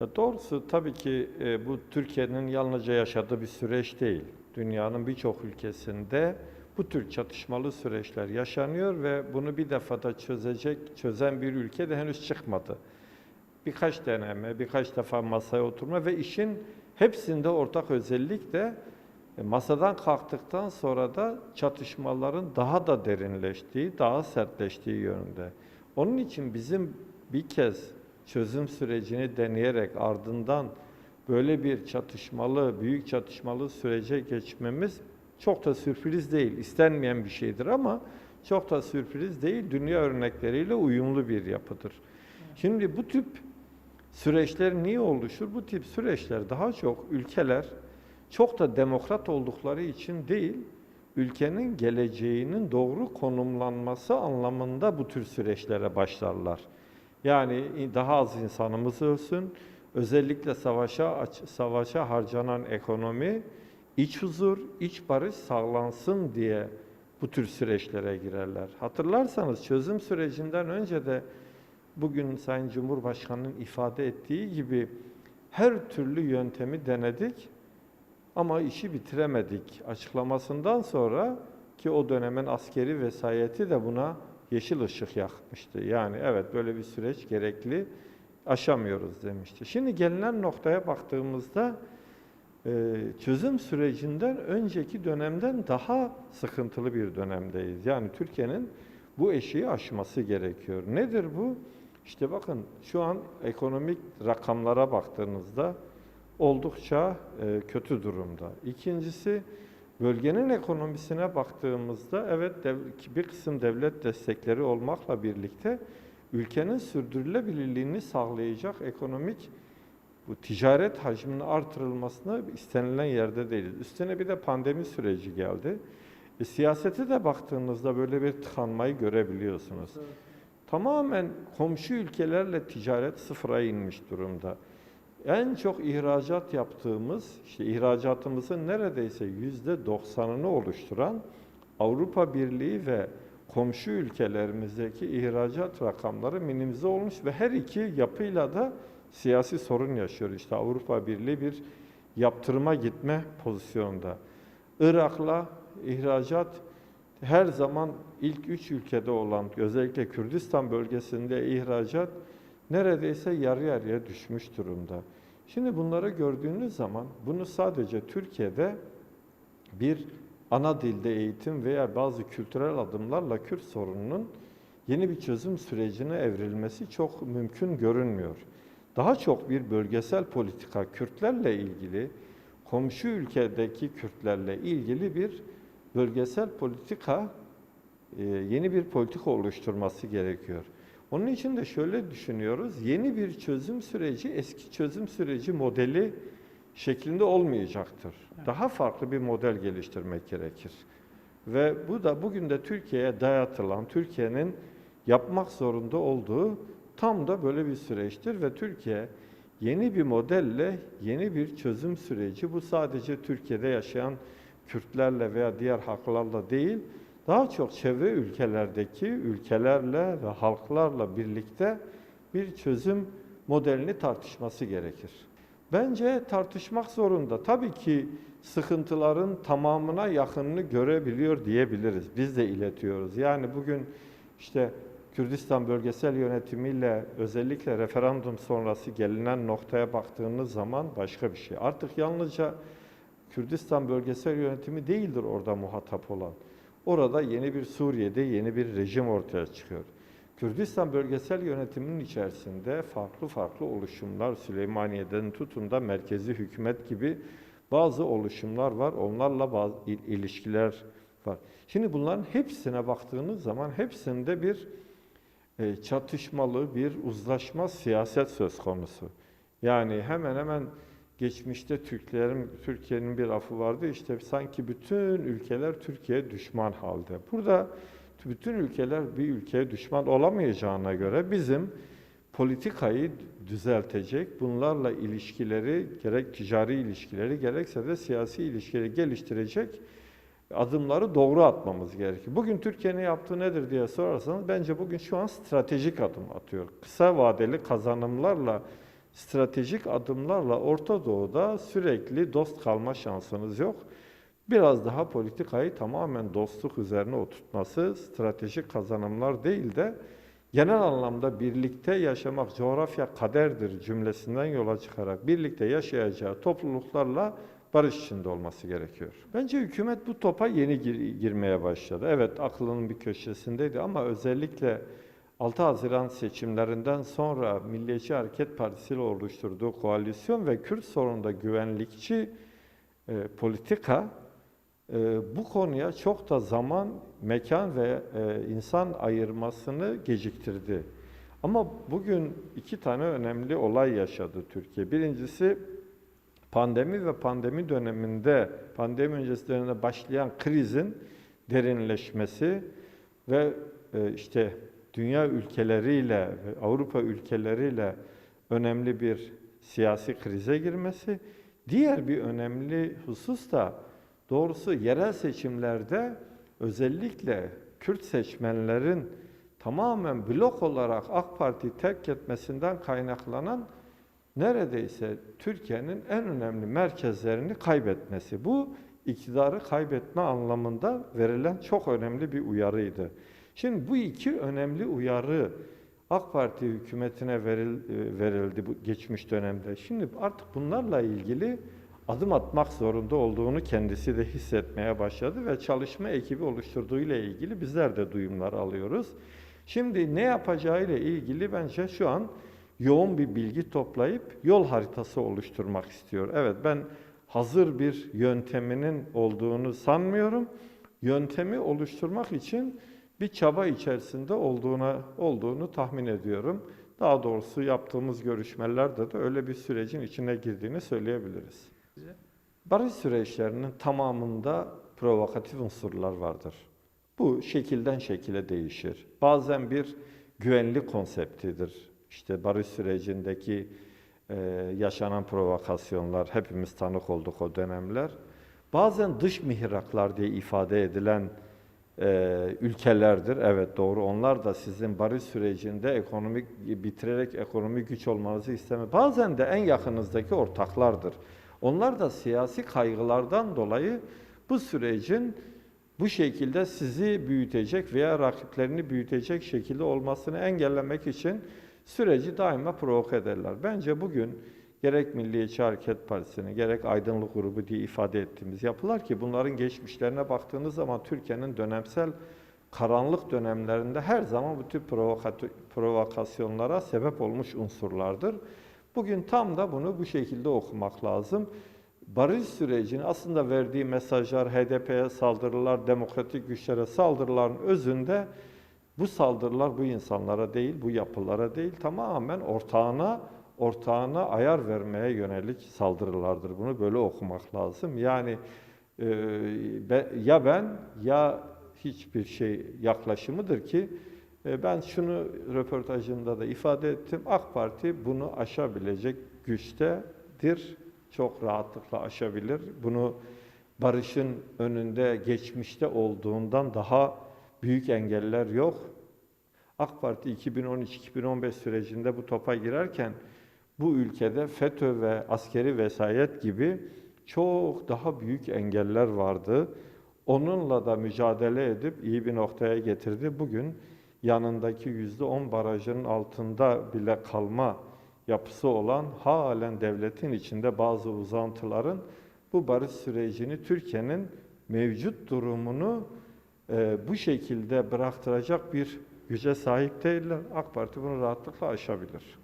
Doğrusu tabii ki e, bu Türkiye'nin yalnızca yaşadığı bir süreç değil. Dünyanın birçok ülkesinde bu tür çatışmalı süreçler yaşanıyor ve bunu bir defada çözecek, çözen bir ülke de henüz çıkmadı. Birkaç deneme, birkaç defa masaya oturma ve işin hepsinde ortak özellik de e, masadan kalktıktan sonra da çatışmaların daha da derinleştiği, daha sertleştiği yönünde. Onun için bizim bir kez çözüm sürecini deneyerek ardından böyle bir çatışmalı, büyük çatışmalı sürece geçmemiz çok da sürpriz değil. İstenmeyen bir şeydir ama çok da sürpriz değil. Dünya örnekleriyle uyumlu bir yapıdır. Şimdi bu tip süreçler niye oluşur? Bu tip süreçler daha çok ülkeler çok da demokrat oldukları için değil, ülkenin geleceğinin doğru konumlanması anlamında bu tür süreçlere başlarlar. Yani daha az insanımız ölsün, özellikle savaşa savaşa harcanan ekonomi, iç huzur, iç barış sağlansın diye bu tür süreçlere girerler. Hatırlarsanız çözüm sürecinden önce de bugün Sayın Cumhurbaşkanı'nın ifade ettiği gibi her türlü yöntemi denedik ama işi bitiremedik açıklamasından sonra ki o dönemin askeri vesayeti de buna yeşil ışık yakmıştı. Yani evet böyle bir süreç gerekli aşamıyoruz demişti. Şimdi gelinen noktaya baktığımızda e, çözüm sürecinden önceki dönemden daha sıkıntılı bir dönemdeyiz. Yani Türkiye'nin bu eşiği aşması gerekiyor. Nedir bu? İşte bakın şu an ekonomik rakamlara baktığınızda oldukça e, kötü durumda. İkincisi bölgenin ekonomisine baktığımızda evet bir kısım devlet destekleri olmakla birlikte ülkenin sürdürülebilirliğini sağlayacak ekonomik bu ticaret hacminin artırılmasına istenilen yerde değiliz. Üstüne bir de pandemi süreci geldi. E, siyasete de baktığınızda böyle bir tıkanmayı görebiliyorsunuz. Tamamen komşu ülkelerle ticaret sıfıra inmiş durumda. En çok ihracat yaptığımız, işte ihracatımızın neredeyse yüzde doksanını oluşturan Avrupa Birliği ve komşu ülkelerimizdeki ihracat rakamları minimize olmuş ve her iki yapıyla da siyasi sorun yaşıyor. İşte Avrupa Birliği bir yaptırıma gitme pozisyonunda. Irak'la ihracat her zaman ilk üç ülkede olan, özellikle Kürdistan bölgesinde ihracat neredeyse yarı yarıya düşmüş durumda. Şimdi bunları gördüğünüz zaman bunu sadece Türkiye'de bir ana dilde eğitim veya bazı kültürel adımlarla Kürt sorununun yeni bir çözüm sürecine evrilmesi çok mümkün görünmüyor. Daha çok bir bölgesel politika Kürtlerle ilgili, komşu ülkedeki Kürtlerle ilgili bir bölgesel politika, e, yeni bir politika oluşturması gerekiyor. Onun için de şöyle düşünüyoruz, yeni bir çözüm süreci eski çözüm süreci modeli şeklinde olmayacaktır. Daha farklı bir model geliştirmek gerekir. Ve bu da bugün de Türkiye'ye dayatılan, Türkiye'nin yapmak zorunda olduğu tam da böyle bir süreçtir ve Türkiye yeni bir modelle yeni bir çözüm süreci bu sadece Türkiye'de yaşayan Kürtlerle veya diğer halklarla değil, daha çok çevre ülkelerdeki ülkelerle ve halklarla birlikte bir çözüm modelini tartışması gerekir. Bence tartışmak zorunda. Tabii ki sıkıntıların tamamına yakınını görebiliyor diyebiliriz. Biz de iletiyoruz. Yani bugün işte Kürdistan bölgesel yönetimiyle özellikle referandum sonrası gelinen noktaya baktığınız zaman başka bir şey. Artık yalnızca Kürdistan bölgesel yönetimi değildir orada muhatap olan. Orada yeni bir Suriye'de yeni bir rejim ortaya çıkıyor. Kürdistan bölgesel yönetiminin içerisinde farklı farklı oluşumlar, Süleymaniye'den tutun da merkezi hükümet gibi bazı oluşumlar var. Onlarla bazı il- ilişkiler var. Şimdi bunların hepsine baktığınız zaman hepsinde bir e, çatışmalı bir uzlaşma siyaset söz konusu. Yani hemen hemen geçmişte Türklerin Türkiye'nin bir lafı vardı işte sanki bütün ülkeler Türkiye düşman halde. Burada bütün ülkeler bir ülkeye düşman olamayacağına göre bizim politikayı düzeltecek, bunlarla ilişkileri gerek ticari ilişkileri gerekse de siyasi ilişkileri geliştirecek adımları doğru atmamız gerekiyor. Bugün Türkiye'nin yaptığı nedir diye sorarsanız bence bugün şu an stratejik adım atıyor. Kısa vadeli kazanımlarla stratejik adımlarla Orta Doğu'da sürekli dost kalma şansınız yok. Biraz daha politikayı tamamen dostluk üzerine oturtması, stratejik kazanımlar değil de genel anlamda birlikte yaşamak coğrafya kaderdir cümlesinden yola çıkarak birlikte yaşayacağı topluluklarla barış içinde olması gerekiyor. Bence hükümet bu topa yeni gir- girmeye başladı. Evet aklının bir köşesindeydi ama özellikle 6 Haziran seçimlerinden sonra Milliyetçi Hareket Partisi ile oluşturduğu koalisyon ve Kürt sorununda güvenlikçi e, politika e, bu konuya çok da zaman, mekan ve e, insan ayırmasını geciktirdi. Ama bugün iki tane önemli olay yaşadı Türkiye. Birincisi pandemi ve pandemi döneminde, pandemi öncesi dönemde başlayan krizin derinleşmesi ve e, işte dünya ülkeleriyle, ve Avrupa ülkeleriyle önemli bir siyasi krize girmesi. Diğer bir önemli husus da doğrusu yerel seçimlerde özellikle Kürt seçmenlerin tamamen blok olarak AK Parti'yi terk etmesinden kaynaklanan neredeyse Türkiye'nin en önemli merkezlerini kaybetmesi. Bu iktidarı kaybetme anlamında verilen çok önemli bir uyarıydı. Şimdi bu iki önemli uyarı AK Parti hükümetine veril, e, verildi bu geçmiş dönemde. Şimdi artık bunlarla ilgili adım atmak zorunda olduğunu kendisi de hissetmeye başladı ve çalışma ekibi oluşturduğuyla ilgili bizler de duyumlar alıyoruz. Şimdi ne yapacağıyla ilgili bence şu an yoğun bir bilgi toplayıp yol haritası oluşturmak istiyor. Evet ben hazır bir yönteminin olduğunu sanmıyorum. Yöntemi oluşturmak için bir çaba içerisinde olduğuna olduğunu tahmin ediyorum. Daha doğrusu yaptığımız görüşmelerde de öyle bir sürecin içine girdiğini söyleyebiliriz. Barış süreçlerinin tamamında provokatif unsurlar vardır. Bu şekilden şekile değişir. Bazen bir güvenlik konseptidir. İşte barış sürecindeki e, yaşanan provokasyonlar, hepimiz tanık olduk o dönemler. Bazen dış mihraklar diye ifade edilen e, ülkelerdir. Evet doğru. Onlar da sizin barış sürecinde ekonomik bitirerek ekonomik güç olmanızı isteme. Bazen de en yakınızdaki ortaklardır. Onlar da siyasi kaygılardan dolayı bu sürecin bu şekilde sizi büyütecek veya rakiplerini büyütecek şekilde olmasını engellemek için süreci daima provoke ederler. Bence bugün gerek Milliyetçi Hareket Partisi'nin gerek Aydınlık Grubu diye ifade ettiğimiz yapılar ki bunların geçmişlerine baktığınız zaman Türkiye'nin dönemsel karanlık dönemlerinde her zaman bu provokat- provokasyonlara sebep olmuş unsurlardır. Bugün tam da bunu bu şekilde okumak lazım. Barış sürecini aslında verdiği mesajlar, HDP'ye saldırılar, demokratik güçlere saldırıların özünde bu saldırılar bu insanlara değil, bu yapılara değil, tamamen ortağına ortağına ayar vermeye yönelik saldırılardır. Bunu böyle okumak lazım. Yani e, be- ya ben ya hiçbir şey yaklaşımıdır ki e, ben şunu röportajımda da ifade ettim. AK Parti bunu aşabilecek güçtedir. Çok rahatlıkla aşabilir. Bunu barışın önünde geçmişte olduğundan daha büyük engeller yok. AK Parti 2013-2015 sürecinde bu topa girerken bu ülkede FETÖ ve askeri vesayet gibi çok daha büyük engeller vardı. Onunla da mücadele edip iyi bir noktaya getirdi. Bugün yanındaki yüzde on barajının altında bile kalma yapısı olan halen devletin içinde bazı uzantıların bu barış sürecini Türkiye'nin mevcut durumunu e, bu şekilde bıraktıracak bir güce sahip değiller. AK Parti bunu rahatlıkla aşabilir.